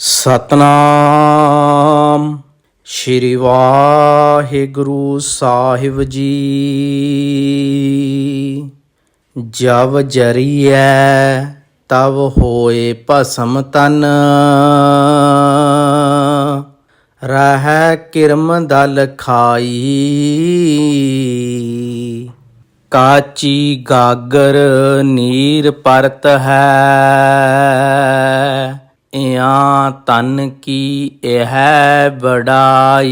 ਸਤਨਾਮ। ਸ਼੍ਰੀ ਵਾਹਿਗੁਰੂ ਸਾਹਿਬ ਜੀ। ਜਬ ਜਰੀਐ, ਤਬ ਹੋਏ ਭਸਮ ਤਨ। ਰਹਿ ਕਿਰਮ ਦਲ ਖਾਈ। ਕਾਚੀ ਗਾਗਰ ਨੀਰ ਪਰਤ ਹੈ। ਇਆਂ ਤਨ ਕੀ ਇਹ ਬੜਾਈ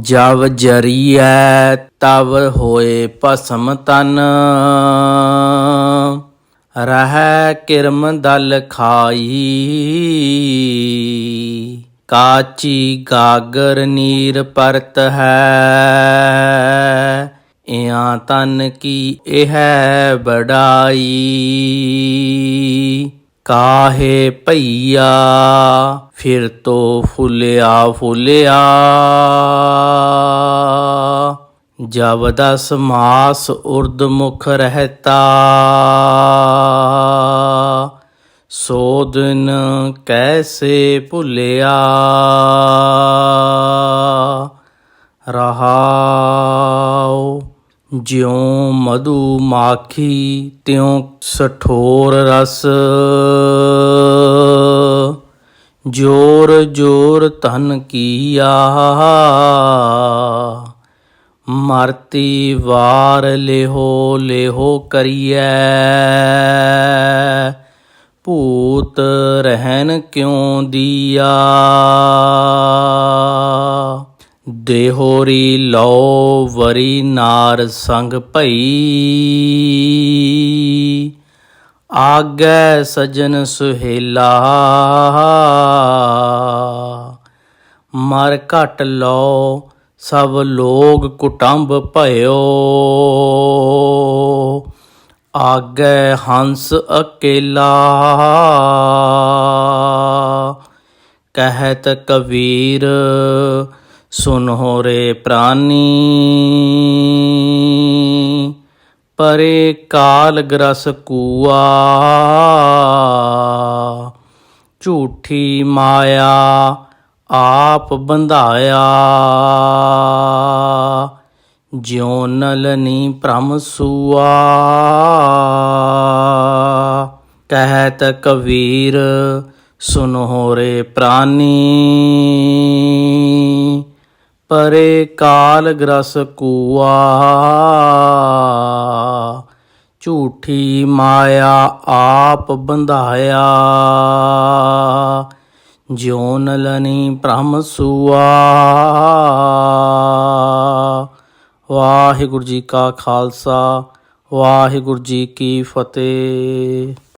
ਜਬ ਜਰੀਐ ਤਬ ਹੋਏ ਭਸਮ ਤਨ। ਰਹਿ ਕਿਰਮ ਦਲ ਖਾਈ। ਕਾਚੀ ਗਾਗਰ ਨੀਰ ਪਰਤ ਹੈ। इया तन की एह बड़ाई काहे पैया फिर तो फुलिया फुलिया जब दस मास उर्द मुख रहता सो दिन कैसे भुलिया रहा ਜਿਉ ਮਧੂ ਮਾਖੀ, ਤਿਉ ਸਠੋਰ ਰਸ। ਜੋਰ ਜੋਰ ਧਨ ਕੀਆ। ਮਰਤੀ ਵਾਰ ਲਿਹੋ ਲਿਹੋ ਕਰੀਐ। ਭੂਤ ਰਹਿਣ ਕਿਉ ਦੀਆ? ਦੇਹੋਰੀ ਲੋ ਵਰੀ ਨਾਰ ਸੰਗ ਭਈ। ਆਗੈ ਸਜਨ ਸੁਹੇਲਾ। ਮਰ ਘਟ ਲੋ ਸਭ ਲੋਗ ਕੁਟੰਬ ਭਇਓ। ਆਗੈ ਹੰਸ ਅਕੇਲਾ। ਕਹਿਤ ਕਬੀਰ ਸੁਨੋ ਰੇ ਪ੍ਰਾਨੀ। ਪਰੇ ਕਾਲ ਗ੍ਰਸ ਕੂਆ। ਝੂਠੀ ਮਾਇਆ ਆਪ ਬੰਧਾਇਆ। ਜਿਉ ਨਲਨੀ ਭ੍ਰਮ ਸੂਆ। ਕਹਿਤ ਕਬੀਰ ਸੁਨੋ ਰੇ ਪ੍ਰਾਨੀ। ਪਰੇ ਕਾਲ ਗ੍ਰਸ ਕੂਆ। ਝੂਠੀ ਮਾਇਆ ਆਪ ਬੰਧਾਇਆ। ਜਿਉ ਨਲਨੀ ਭ੍ਰਮ ਸੂਆ। ਵਾਹਿਗੁਰੂ ਜੀ ਕਾ ਖਾਲਸਾ, ਵਾਹਿਗੁਰੂ ਜੀ ਕੀ ਫਤਿਹ।